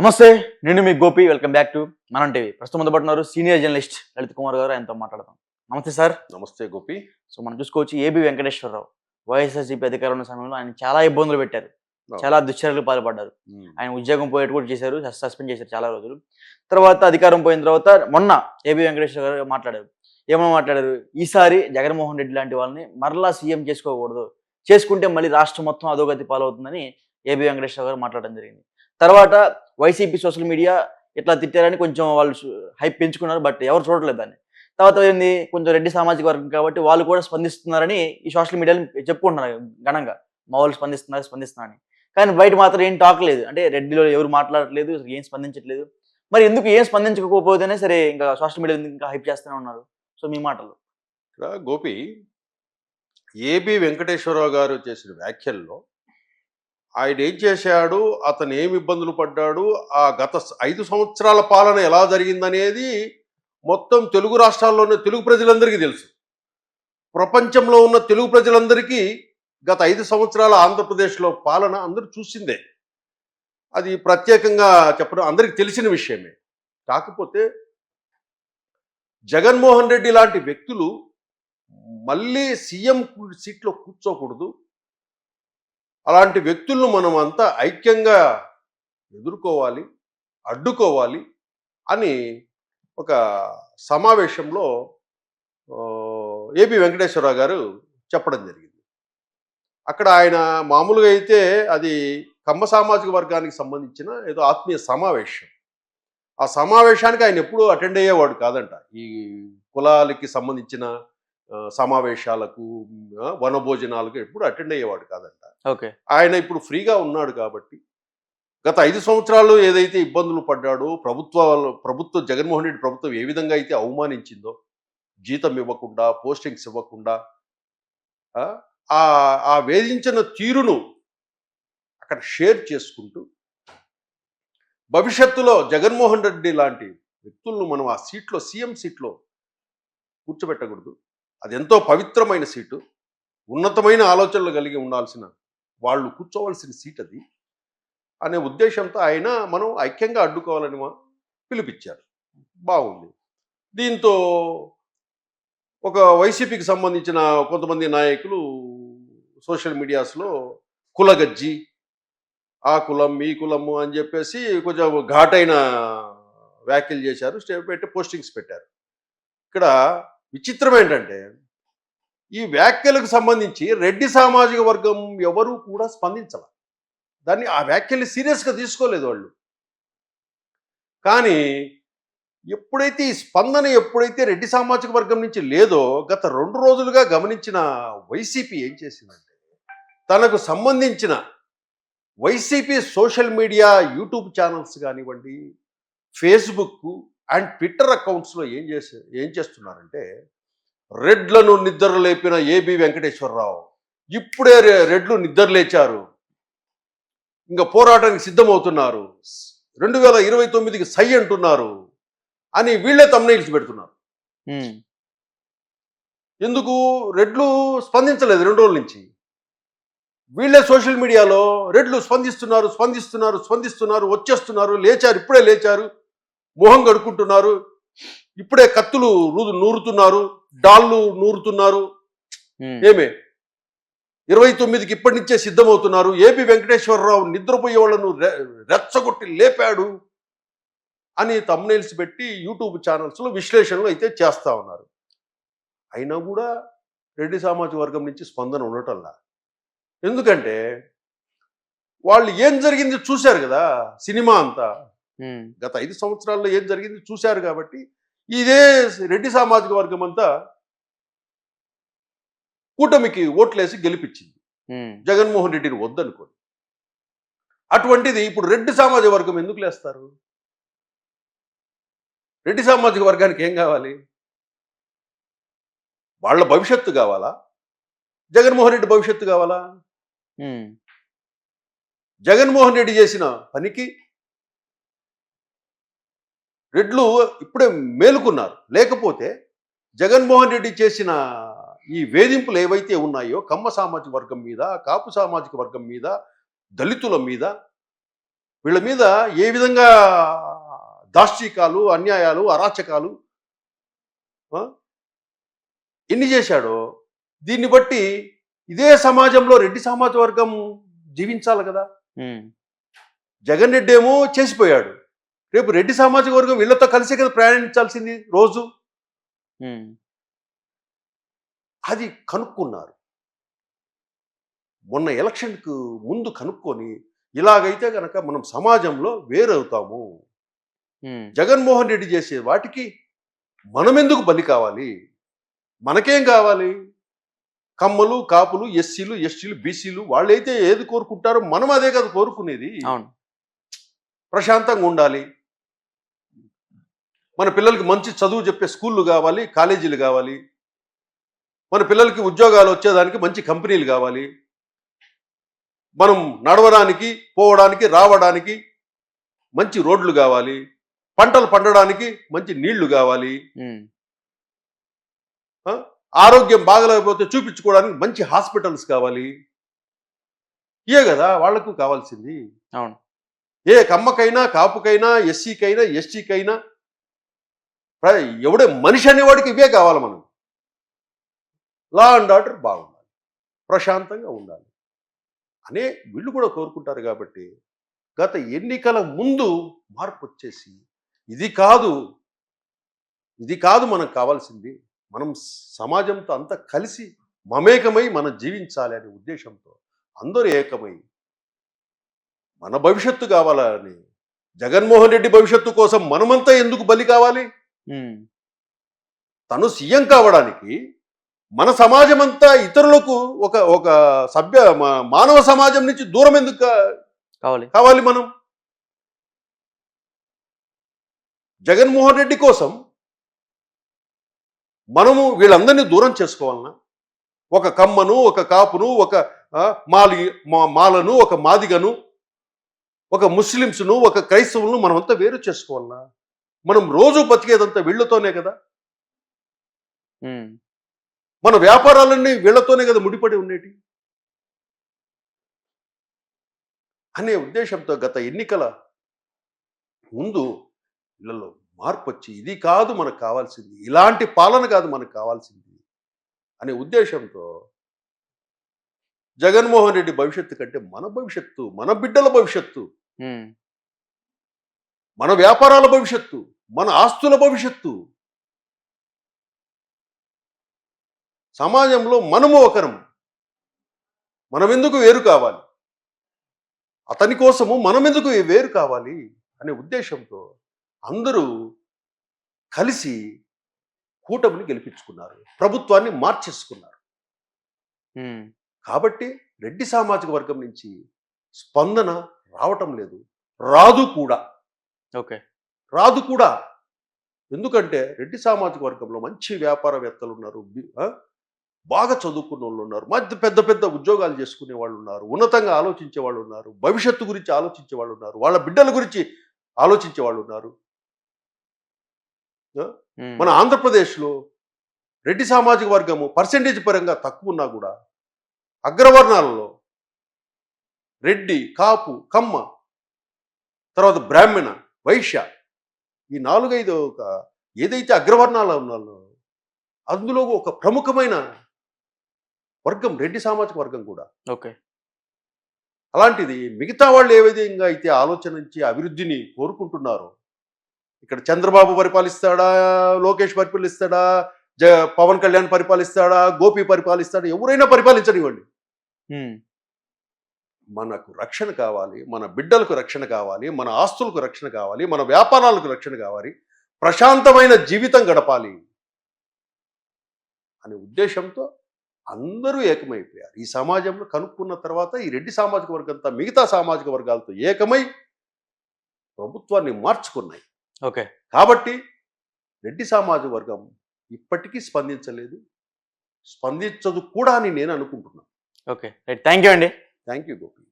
నమస్తే నేను మీ Gopi welcome back to Manam TV. ప్రస్తుతం ముందుపడుతున్నారు సీనియర్ జర్నలిస్ట్ లలిత్ కుమార్ గారు ఆయనతో మాట్లాడదాం. నమస్తే సార్. నమస్తే గోపి. సో మనం చూసుకోవచ్చు ఏబి వెంకటేశ్వరరావు వైఎస్ఆర్సీపీ అధికారం ఉన్న సమయంలో ఆయన చాలా ఇబ్బందులు పెట్టారు. చాలా దుశ్చర్యలు పాల్పడ్డారు. ఆయన ఉద్యోగం పోయేట్టు కూడా చేశారు సస్పెండ్ చేశారు చాలా రోజులు. తర్వాత అధికారం పోయిన తర్వాత మొన్న ఏబి వెంకటేశ్వర గారు మాట్లాడారు. ఏమని మాట్లాడారు? ఈసారి జగన్మోహన్ రెడ్డి లాంటి వాళ్ళని మరలా సీఎం చేసుకోకూడదు. చేసుకుంటే మళ్ళీ రాష్ట్రం మొత్తం అధోగతి పాలవుతుందని ఏబి వెంకటేశ్వర గారు మాట్లాడడం జరిగింది. తర్వాత వైసీపీ సోషల్ మీడియా ఇట్లా తిట్టారని కొంచెం వాళ్ళు హైప్ పెంచుకున్నారు బట్ ఎవరు చూడలేదు దాన్ని. తర్వాత ఏంది? కొంచెం రెడ్డి సామాజిక వర్గం కాబట్టి వాళ్ళు కూడా స్పందిస్తున్నారని ఈ సోషల్ మీడియాలో చెప్పుకుంటున్నారు ఘనంగా. మా వాళ్ళు స్పందిస్తున్నారు స్పందిస్తున్నారని కానీ బయట మాత్రం ఏం టాక్ లేదు. అంటే రెడ్డిలో ఎవరు మాట్లాడట్లేదు ఏం స్పందించట్లేదు. మరి ఎందుకు ఏం స్పందించకపోతేనే సరే ఇంకా సోషల్ మీడియా ఇంకా హైప్ చేస్తూనే ఉన్నారు. సో మీ మాటలు. ఇక్కడ గోపి ఏబి వెంకటేశ్వరరావు గారు చేసిన వ్యాఖ్యల్లో ఆయన ఏం చేశాడు? అతను ఏమి ఇబ్బందులు పడ్డాడు? ఆ గత ఐదు సంవత్సరాల పాలన ఎలా జరిగిందనేది మొత్తం తెలుగు రాష్ట్రాల్లోనే తెలుగు ప్రజలందరికీ తెలుసు. ప్రపంచంలో ఉన్న తెలుగు ప్రజలందరికీ గత ఐదు సంవత్సరాల ఆంధ్రప్రదేశ్లో పాలన అందరూ చూసిందే. అది ప్రత్యేకంగా చెప్పడం అందరికీ తెలిసిన విషయమే. కాకపోతే జగన్మోహన్ రెడ్డి లాంటి వ్యక్తులు మళ్ళీ సీఎం సీట్లో కూర్చోకూడదు. అలాంటి వ్యక్తులను మనం అంతా ఐక్యంగా ఎదుర్కోవాలి అడ్డుకోవాలి అని ఒక సమావేశంలో ఏపీ వెంకటేశ్వరరావు గారు చెప్పడం జరిగింది. అక్కడ ఆయన మామూలుగా అయితే అది కమ్మ సామాజిక వర్గానికి సంబంధించిన ఏదో ఆత్మీయ సమావేశం. ఆ సమావేశానికి ఆయన ఎప్పుడూ అటెండ్ అయ్యేవాడు కాదంట. ఈ కులాలకి సంబంధించిన సమావేశాలకు వనభోజనాలకు ఎప్పుడు అటెండ్ అయ్యేవాడు కాదంట. ఓకే. ఆయన ఇప్పుడు ఫ్రీగా ఉన్నాడు కాబట్టి గత ఐదు సంవత్సరాలు ఏదైతే ఇబ్బందులు పడ్డాడో ప్రభుత్వాలు ప్రభుత్వం జగన్మోహన్ రెడ్డి ప్రభుత్వం ఏ విధంగా అయితే అవమానించిందో జీతం ఇవ్వకుండా పోస్టింగ్స్ ఇవ్వకుండా ఆ, ఆ ఆ వేధించిన తీరును అక్కడ షేర్ చేసుకుంటూ భవిష్యత్తులో జగన్మోహన్ రెడ్డి లాంటి వ్యక్తులను మనం ఆ సీట్లో సీఎం సీట్లో కూర్చోబెట్టకూడదు. అది ఎంతో పవిత్రమైన సీటు. ఉన్నతమైన ఆలోచనలు కలిగి ఉండాల్సిన వాళ్ళు కూర్చోవలసిన సీట్ అది అనే ఉద్దేశంతో ఆయన మనం ఐక్యంగా అడ్డుకోవాలని పిలిపించారు బాగుంది. దీంతో ఒక వైసీపీకి సంబంధించిన కొంతమంది నాయకులు సోషల్ మీడియాస్లో కులగజ్జి ఆ కులం ఈ కులము అని చెప్పేసి కొంచెం ఘాటైన వ్యాఖ్యలు చేశారు. స్టే పెట్టి పోస్టింగ్స్ పెట్టారు. ఇక్కడ విచిత్రం ఏంటంటే ఈ వ్యాఖ్యలకు సంబంధించి రెడ్డి సామాజిక వర్గం ఎవరు కూడా స్పందించాల. దాన్ని ఆ వ్యాఖ్యల్ని సీరియస్గా తీసుకోలేదు వాళ్ళు. కానీ ఎప్పుడైతే ఈ స్పందన ఎప్పుడైతే రెడ్డి సామాజిక వర్గం నుంచి లేదో గత రెండు రోజులుగా గమనించిన వైసీపీ ఏం చేసిందంటే తనకు సంబంధించిన YCP social media YouTube channels కానివ్వండి ఫేస్బుక్ అండ్ ట్విట్టర్ అకౌంట్స్లో ఏం చేసే ఏం చేస్తున్నారంటే రెడ్లను నిద్ర లేపిన ఏబి వెంకటేశ్వరరావు. ఇప్పుడే రెడ్లు నిద్ర లేచారు. ఇంకా పోరాటానికి సిద్ధమవుతున్నారు. రెండు వేల ఇరవై తొమ్మిదికి సై అంటున్నారు అని వీళ్ళే తమ్నైల్స్ పెడుతున్నారు. ఎందుకు? రెడ్లు స్పందించలేదు రెండు రోజుల నుంచి. వీళ్ళే సోషల్ మీడియాలో రెడ్లు స్పందిస్తున్నారు స్పందిస్తున్నారు స్పందిస్తున్నారు వచ్చేస్తున్నారు లేచారు ఇప్పుడే లేచారు. మొహం కడుక్కుంటున్నారు. ఇప్పుడే కత్తులు నూరుతున్నారు. డాళ్ళు నూరుతున్నారు. ఏమే? ఇరవై తొమ్మిదికి ఇప్పటి నుంచే సిద్ధమవుతున్నారు. ఏపీ వెంకటేశ్వరరావు నిద్రపోయే వాళ్ళను రె- రెచ్చగొట్టి లేపాడు అని తమ్నైల్స్ పెట్టి యూట్యూబ్ ఛానల్స్లో విశ్లేషణలు అయితే చేస్తా ఉన్నారు. అయినా కూడా రెడ్డి సామాజిక వర్గం నుంచి స్పందన ఉండటంలా? ఎందుకంటే వాళ్ళు ఏం జరిగింది చూశారు కదా సినిమా అంతా. గత ఐదు సంవత్సరాల్లో ఏం జరిగింది చూశారు కాబట్టి ఇదే రెడ్డి సామాజిక వర్గం అంతా కూటమికి ఓట్లేసి గెలిపించింది. జగన్మోహన్ రెడ్డిని వద్దనుకోండి అటువంటిది ఇప్పుడు రెడ్డి సామాజిక వర్గం ఎందుకు లేస్తారు? రెడ్డి సామాజిక వర్గానికి ఏం కావాలి? వాళ్ళ భవిష్యత్తు కావాలా? జగన్మోహన్ రెడ్డి భవిష్యత్తు కావాలా? జగన్మోహన్ రెడ్డి చేసిన పనికి రెడ్లు ఇప్పుడే మేలుకున్నారు. లేకపోతే జగన్మోహన్ రెడ్డి చేసిన ఈ వేధింపులు ఏవైతే ఉన్నాయో కమ్మ సామాజిక వర్గం మీద కాపు సామాజిక వర్గం మీద దళితుల మీద వీళ్ళ మీద ఏ విధంగా దాష్టికాలు అన్యాయాలు అరాచకాలు ఎన్ని చేశాడో దీన్ని బట్టి ఇదే సమాజంలో రెడ్డి సమాజ వర్గం జీవించాలి కదా. జగన్ రెడ్డి ఏమో చేసిపోయాడు. రేపు రెడ్డి సామాజిక వర్గం వీళ్ళతో కలిసే కదా ప్రయాణించాల్సింది రోజు. అది కనుక్కున్నారు. మొన్న ఎలక్షన్కు ముందు కనుక్కొని ఇలాగైతే గనక మనం సమాజంలో వేరవుతాము. జగన్మోహన్ రెడ్డి చేసే వాటికి మనం ఎందుకు బలి కావాలి? మనకేం కావాలి? కమ్మలు కాపులు ఎస్సీలు ఎస్టీలు బీసీలు వాళ్ళైతే ఏది కోరుకుంటారో మనం అదే కదా కోరుకునేది. ప్రశాంతంగా ఉండాలి. మన పిల్లలకి మంచి చదువు చెప్పే స్కూళ్ళు కావాలి కాలేజీలు కావాలి. మన పిల్లలకి ఉద్యోగాలు వచ్చేదానికి మంచి కంపెనీలు కావాలి. మనం నడవడానికి పోవడానికి రావడానికి మంచి రోడ్లు కావాలి. పంటలు పండడానికి మంచి నీళ్ళు కావాలి. ఆరోగ్యం బాగలేకపోతే చూపించుకోవడానికి మంచి హాస్పిటల్స్ కావాలి. ఇయే కదా వాళ్ళకు కావాల్సింది. అవును. ఏ కమ్మకైనా కాపుకైనా ఎస్సీకైనా ఎస్టీకైనా ఎవడే మనిషి అనేవాడికి ఇవే కావాలి మనం. లా అండ్ ఆర్డర్ బాగుండాలి. ప్రశాంతంగా ఉండాలి. అనే వీళ్ళు కూడా కోరుకుంటారు కాబట్టి గత ఎన్నికల ముందు మార్పు వచ్చేసి ఇది కాదు ఇది కాదు మనకు కావాల్సింది మనం సమాజంతో అంతా కలిసి మమేకమై మనం జీవించాలి అనే ఉద్దేశంతో అందరూ ఏకమై మన భవిష్యత్తు కావాలని జగన్మోహన్ రెడ్డి భవిష్యత్తు కోసం మనమంతా ఎందుకు బలి కావాలి? తను సీఎం కావడానికి మన సమాజం అంతా ఇతరులకు ఒక ఒక సభ్య మానవ సమాజం నుంచి దూరం ఎందుకు కావాలి. కావాలి మనం? జగన్మోహన్ రెడ్డి కోసం మనము వీళ్ళందరినీ దూరం చేసుకోవాలన్నా ఒక కమ్మను ఒక కాపును ఒక మాలి మాలను ఒక మాదిగను ఒక ముస్లిమ్స్ను ఒక క్రైస్తవులను మనమంతా వేరు చేసుకోవాలన్నా మనం రోజు బతికేదంతా వీళ్ళతోనే కదా? మన వ్యాపారాలన్నీ వీళ్ళతోనే కదా ముడిపడి ఉండేటి? అనే ఉద్దేశంతో గత ఎన్నికల ముందు ఇళ్ళలో మార్పు వచ్చి ఇది కాదు మనకు కావాల్సింది ఇలాంటి పాలన కాదు మనకు కావాల్సింది అనే ఉద్దేశంతో జగన్మోహన్ రెడ్డి భవిష్యత్తు కంటే మన భవిష్యత్తు మన బిడ్డల భవిష్యత్తు మన వ్యాపారాల భవిష్యత్తు మన ఆస్తుల భవిష్యత్తు. సమాజంలో మనము ఒకరం మనం ఎందుకు వేరు కావాలి? అతని కోసము మనం ఎందుకు వేరు కావాలి? అనే ఉద్దేశంతో అందరూ కలిసి కూటమిని గెలిపించుకున్నారు. ప్రభుత్వాన్ని మార్చేసుకున్నారు. కాబట్టి రెడ్డి సామాజిక వర్గం నుంచి స్పందన రావటం లేదు. రాదు కూడా. ఓకే. రాదు కూడా. ఎందుకంటే రెడ్డి సామాజిక వర్గంలో మంచి వ్యాపారవేత్తలు ఉన్నారు? బాగా చదువుకున్న వాళ్ళు ఉన్నారు. మధ్య పెద్ద పెద్ద ఉద్యోగాలు చేసుకునే వాళ్ళు ఉన్నారు. ఉన్నతంగా ఆలోచించే వాళ్ళు ఉన్నారు. భవిష్యత్తు గురించి ఆలోచించే వాళ్ళు ఉన్నారు. వాళ్ళ బిడ్డల గురించి ఆలోచించే వాళ్ళు ఉన్నారు. మన ఆంధ్రప్రదేశ్లో రెడ్డి సామాజిక వర్గము పర్సెంటేజ్ పరంగా తక్కువ ఉన్నా కూడా అగ్రవర్ణాలలో రెడ్డి కాపు కమ్మ తర్వాత బ్రాహ్మణ వైశ్య. ఈ నాలుగైదు ఒక ఏదైతే అగ్రవర్ణాలు ఉన్నాలో అందులో ఒక ప్రముఖమైన వర్గం రెడ్డి సామాజిక వర్గం కూడా. ఓకే. అలాంటిది మిగతా వాళ్ళు ఏ విధంగా అయితే ఆలోచన నుంచి అభివృద్ధిని కోరుకుంటున్నారో ఇక్కడ చంద్రబాబు పరిపాలిస్తాడా లోకేష్ పరిపాలిస్తాడా జ పవన్ కళ్యాణ్ పరిపాలిస్తాడా గోపి పరిపాలిస్తాడా ఎవరైనా పరిపాలించనివ్వండి. మనకు రక్షణ కావాలి మన బిడ్డలకు రక్షణ కావాలి మన ఆస్తులకు రక్షణ కావాలి మన వ్యాపారాలకు రక్షణ కావాలి ప్రశాంతమైన జీవితం గడపాలి అనే ఉద్దేశంతో అందరూ ఏకమైపోయారు. ఈ సమాజంలో కనుక్కున్న తర్వాత ఈ రెడ్డి సామాజిక వర్గంతా మిగతా సామాజిక వర్గాలతో ఏకమై ప్రభుత్వాన్ని మార్చుకున్నాయి. ఓకే. కాబట్టి రెడ్డి సామాజిక వర్గం ఇప్పటికీ స్పందించలేదు. స్పందించదు కూడా అని నేను అనుకుంటున్నాను. ఓకే. రైట్. థ్యాంక్ యూ అండి. Thank you Gopi